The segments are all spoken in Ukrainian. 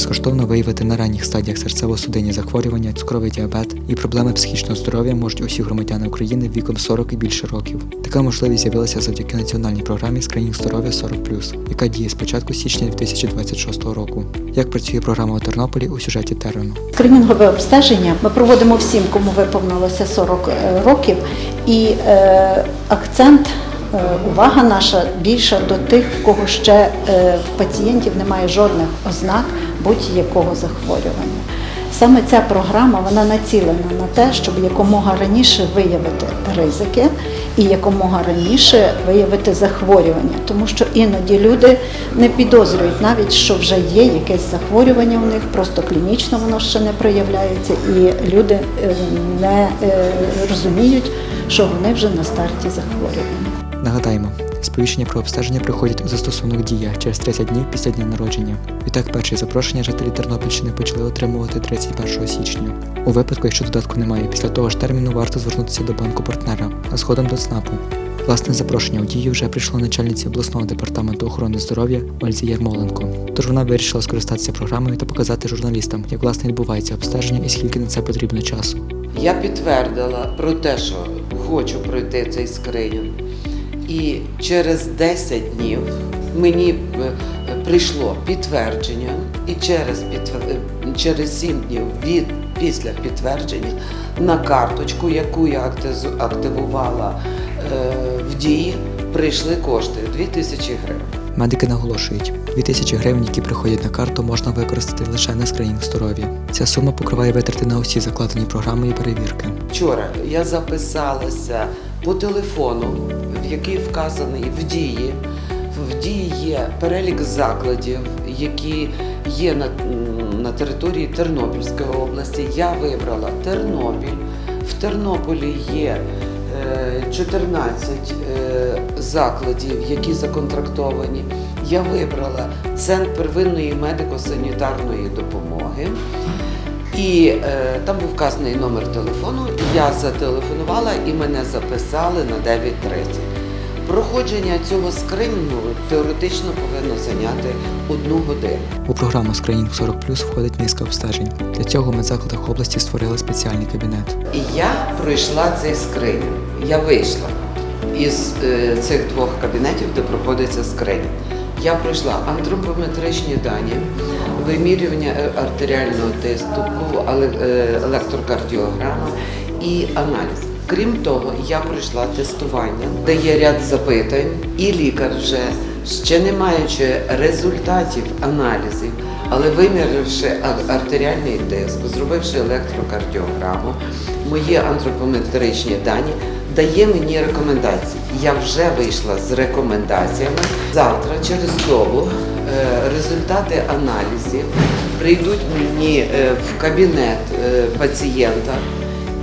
Безкоштовно виявити на ранніх стадіях серцево-судинні захворювання, цукровий діабет і проблеми психічного здоров'я можуть усі громадяни України віком 40 і більше років. Така можливість з'явилася завдяки національній програмі скринінг здоров'я 40+, яка діє з початку січня 2026 року. Як працює програма у Тернополі у сюжеті Терену. Скринінгове обстеження ми проводимо всім, кому виповнилося 40 е, років, і е, акцент, увага наша більша до тих, в кого ще е, в пацієнтів немає жодних ознак будь-якого захворювання. Саме ця програма вона націлена на те, щоб якомога раніше виявити ризики і якомога раніше виявити захворювання, тому що іноді люди не підозрюють навіть, що вже є якесь захворювання у них, просто клінічно воно ще не проявляється, і люди е, не е, розуміють, що вони вже на старті захворювання. Нагадаємо, сповіщення про обстеження приходять у застосунок Дія через 30 днів після дня народження. Відтак перші запрошення жителі Тернопільщини почали отримувати 31 січня. У випадку, якщо додатку немає, після того ж терміну варто звернутися до банку партнера, а згодом до ЦНАПу. Власне запрошення у дію вже прийшло начальниці обласного департаменту охорони здоров'я Ользі Ярмоленко. Тож вона вирішила скористатися програмою та показати журналістам, як власне відбувається обстеження і скільки на це потрібно часу. Я підтвердила про те, що хочу пройти цей скринінг. І через 10 днів мені е, прийшло підтвердження, і через, е, через 7 днів від після підтвердження на карточку, яку я активувала е, в дії, прийшли кошти 2000 гривень. Медики наголошують, 2000 гривень, які приходять на карту, можна використати лише на скринінг здоров'я. Ця сума покриває витрати на усі закладені програми і перевірки. Вчора я записалася по телефону, в який вказаний в дії. В дії є перелік закладів, які є на, на території Тернопільської області. Я вибрала Тернопіль. В Тернополі є 14 е, закладів, які законтрактовані. Я вибрала Центр первинної медико-санітарної допомоги. І е, там був вказаний номер телефону. Я зателефонувала і мене записали на 9.30. Проходження цього скринінгу теоретично повинно зайняти одну годину. У програму Скринінг 40 входить низка обстежень. Для цього в медзакладах області створили спеціальний кабінет. І я пройшла цей скринінг. Я вийшла із е, цих двох кабінетів, де проходиться скринінг. Я пройшла антропометричні дані, вимірювання е, артеріального тиску, е, електрокардіограма і аналіз. Крім того, я пройшла тестування, де є ряд запитань, і лікар вже ще не маючи результатів аналізів, але виміривши ар- артеріальний тиск, зробивши електрокардіограму, мої антропометричні дані, дає мені рекомендації. Я вже вийшла з рекомендаціями. Завтра, через добу, е, результати аналізів прийдуть мені е, в кабінет е, пацієнта.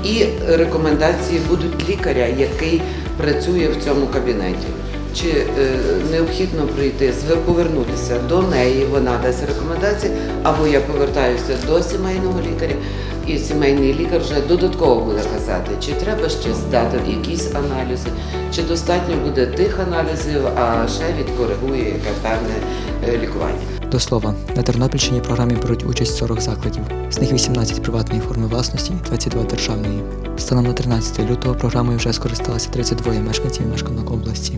І рекомендації будуть лікаря, який працює в цьому кабінеті. Чи е, необхідно прийти, повернутися до неї, вона дасть рекомендації, або я повертаюся до сімейного лікаря, і сімейний лікар вже додатково буде казати, чи треба ще здати якісь аналізи, чи достатньо буде тих аналізів, а ще відкоригує яке певне е, лікування. До слова, на Тернопільщині програмі беруть участь 40 закладів, з них 18 приватної форми власності і 22 державної. Станом на 13 лютого програмою вже скористалися 32 мешканців мешканок області.